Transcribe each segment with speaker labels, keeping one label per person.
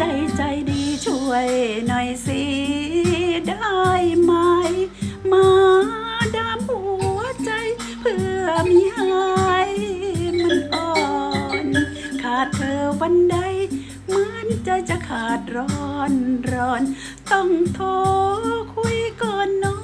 Speaker 1: ได้ใจดีช่วยหน่อยสิได้ไหม มาดามหัวใจเพื่อมีหายมันอ่อน ขาดเธอวันใดเหมือนใจจะขาดร้อนร้อน ต้องโทรคุยก่อนนอน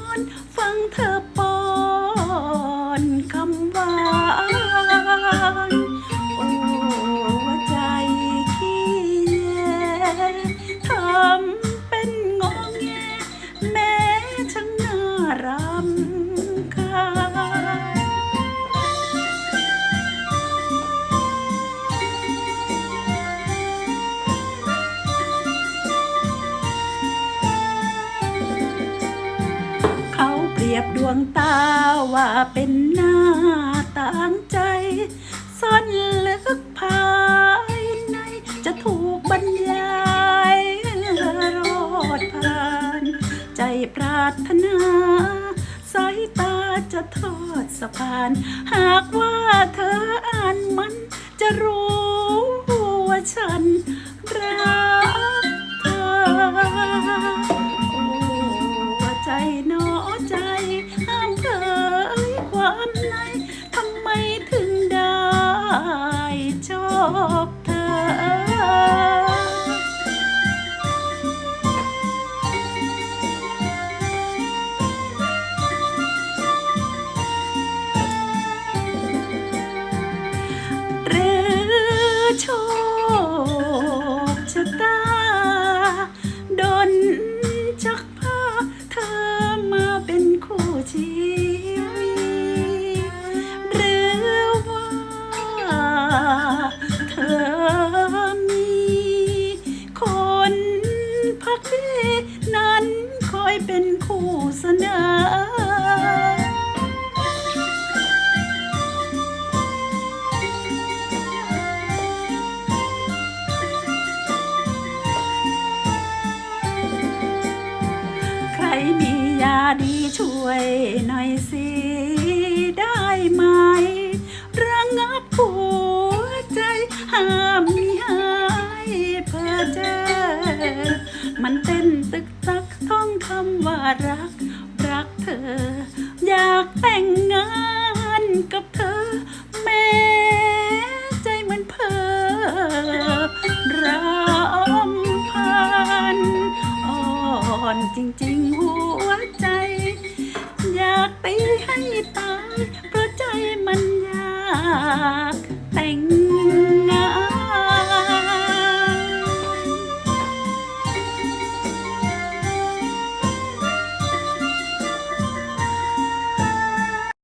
Speaker 1: ยบดวงตาว่าเป็นหน้าต่างใจซ่อนลึกภายใน จะถูกบรรยายรอดผ่าน ใจปรารถนาสายตาจะทอดสะพาน หากว่าเธออ่านมันจะรู้ เป็นคู่เสนอใครมียาดีช่วยหน่อยสิ รัก รักเธอ อยากแต่งงานกับเธอ แม้ใจมันเพ้อรำพันอ่อนจริง ๆ หัวใจ อยากตีให้ตาย เพราะใจมันอยากแต่ง